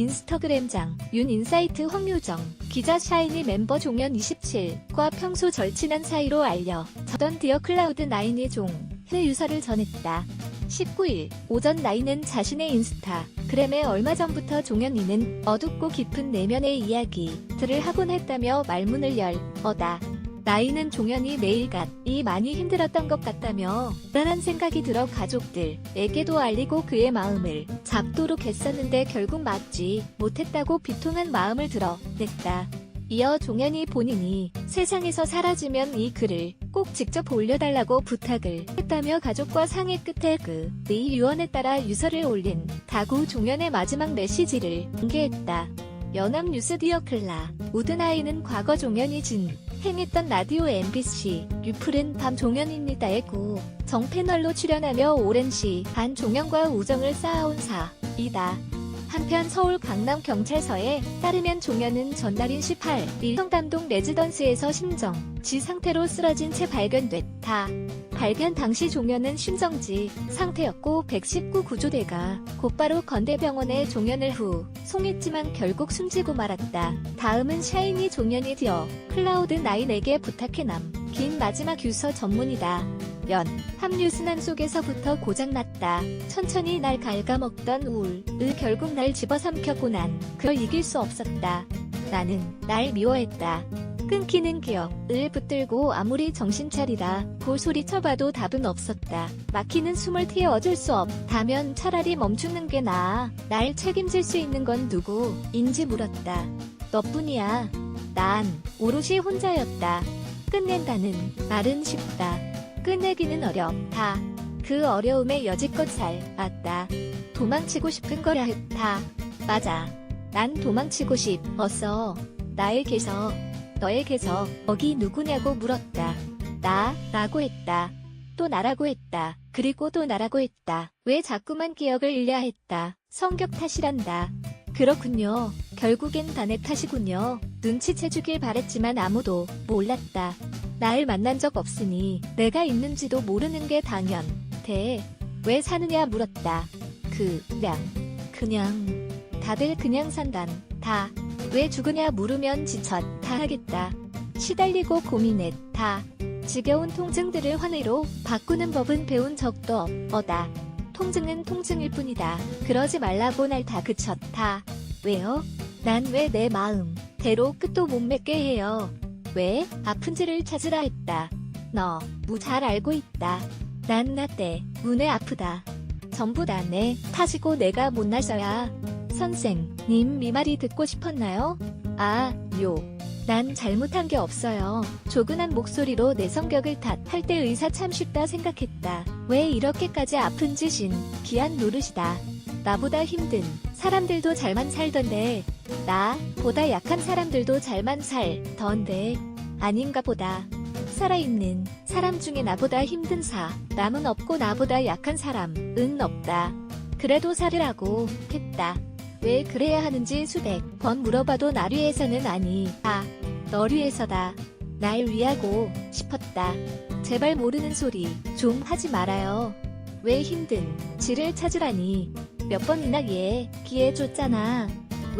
인스타그램장 윤인사이트 황유정 기자 샤이니 멤버 종현 27과 평소 절친한 사이로 알려 저던 디어 클라우드 나인의 종의 유서를 전했다. 19일 오전 나이는 자신의 인스타 그램에 얼마 전부터 종현이는 어둡고 깊은 내면의 이야기들을 하곤 했다며 말문을 열 어다. 나이는 종현이 매일같이 많이 힘들었던 것 같다며 불안한 생각이 들어 가족들에게도 알리고 그의 마음을 잡도록 했었는데 결국 맞지 못했다고 비통한 마음을 드러냈다. 이어 종현이 본인이 세상에서 사라지면 이 글을 꼭 직접 올려달라고 부탁을 했다며 가족과 상의 끝에 그의 유언에 따라 유서를 올린 다구 종현의 마지막 메시지를 공개했다. 연합뉴스 디어클라 우드나이는 과거 종현이 진 행했던 라디오 MBC 유풀은 밤 종현입니다의 구 정패널로 출연하며 오랜 시간 종현과 우정을 쌓아온 사이다. 한편 서울 강남 경찰서에 따르면 종현은 전날인 18일 성담동 레지던스에서 심정 지 상태로 쓰러진 채 발견됐다. 발견 당시 종현은 심정지 상태였고 119 구조대가 곧바로 건대병원에 종현을 후 송했지만 결국 숨지고 말았다. 다음은 샤이니 종현이 되어 클라우드 나인에게 부탁해 남 긴 마지막 유서 전문이다. 연, 함유순환 속에서부터 고장났다. 천천히 날 갉아먹던 우울을 결국 날 집어삼켰고 난 그걸 이길 수 없었다. 나는 날 미워했다. 끊기는 기억을 붙들고 아무리 정신 차리라 고 소리쳐봐도 답은 없었다. 막히는 숨을 튀어 어쩔 수 없다면 차라리 멈추는 게 나아. 날 책임질 수 있는 건 누구인지 물었다. 너뿐이야. 난 오롯이 혼자였다. 끝낸다는 말은 쉽다. 끝내기는 어렵다. 그 어려움에 여지껏 살았다. 도망치고 싶은 거라 했다. 맞아. 난 도망치고 싶었어. 나에게서, 너에게서, 거기 누구냐고 물었다. 나, 라고 했다. 또 나라고 했다. 그리고 또 나라고 했다. 왜 자꾸만 기억을 잃려 했다. 성격 탓이란다. 그렇군요. 결국엔 다내 탓이군요. 눈치채주길 바랬지만 아무도 몰랐다. 날 만난 적 없으니 내가 있는지도 모르는 게 당연해. 왜 사느냐 물었다. 그 냥, 그냥. 다들 그냥 산단. 다. 왜 죽으냐 물으면 지쳤. 다 하겠다. 시달리고 고민했다. 지겨운 통증들을 환희로 바꾸는 법은 배운 적도 없다. 통증은 통증일 뿐이다. 그러지 말라고 날 다 그쳤다. 왜요? 난 왜 내 마음 대로 끝도 못 맺게 해요. 왜 아픈지를 찾으라 했다. 너, 무 잘 알고 있다. 난 나 때 문에 아프다. 전부 다 내 탓이고 내가 못나서야. 선생님 이 말이 듣고 싶었나요? 아, 요. 난 잘못한 게 없어요. 조근한 목소리로 내 성격을 탓할 때 의사 참 쉽다 생각했다. 왜 이렇게까지 아픈 짓인 기한 노릇이다. 나보다 힘든 사람들도 잘만 살던데 나보다 약한 사람들도 잘만 살던데 아닌가 보다. 살아있는 사람 중에 나보다 힘든 사람은 없고 나보다 약한 사람은 없다. 그래도 살으라고 했다. 왜 그래야 하는지 수백 번 물어봐도 나를 위해서는 아니. 아, 널 위해서다. 날 위하고 싶었다. 제발 모르는 소리 좀 하지 말아요. 왜 힘든 지를 찾으라니. 몇 번이나 얘기해 줬잖아.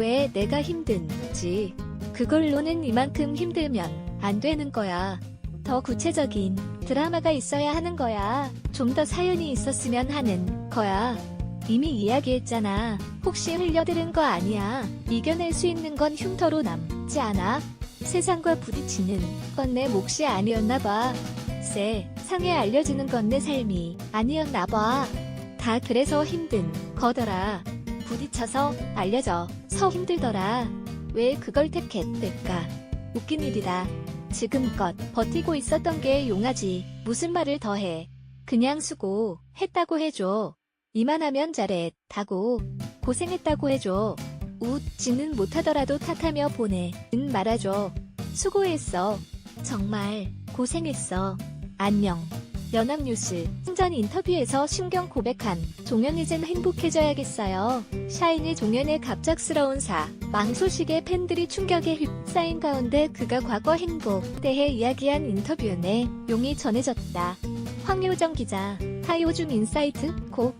왜 내가 힘든지. 그걸로는 이만큼 힘들면 안 되는 거야. 더 구체적인 드라마가 있어야 하는 거야. 좀 더 사연이 있었으면 하는 거야. 이미 이야기했잖아. 혹시 흘려들은 거 아니야. 이겨낼 수 있는 건 흉터로 남지 않아. 세상과 부딪히는 건 내 몫이 아니었나 봐. 세 상에 알려주는 건 내 삶이 아니었나 봐. 다 그래서 힘든 거더라. 부딪혀서 알려져 서 힘들더라. 왜 그걸 택했을까? 웃긴 일이다. 지금껏 버티고 있었던 게 용하지. 무슨 말을 더 해. 그냥 수고 했다고 해줘. 이만하면 잘했다고. 고생했다고 해줘. 웃지는 못하더라도 탓하며 보내. 은 말아줘. 수고했어. 정말 고생했어. 안녕. 연합뉴스 승전 인터뷰에서 신경 고백한 종현 이젠 행복해져야겠어요. 샤이니 종현의 갑작스러운 사 망 소식에 팬들이 충격에 휩싸인 가운데 그가 과거 행복 대해 이야기한 인터뷰 내 용이 전해졌다. 황효정 기자, 하요중 인사이트 고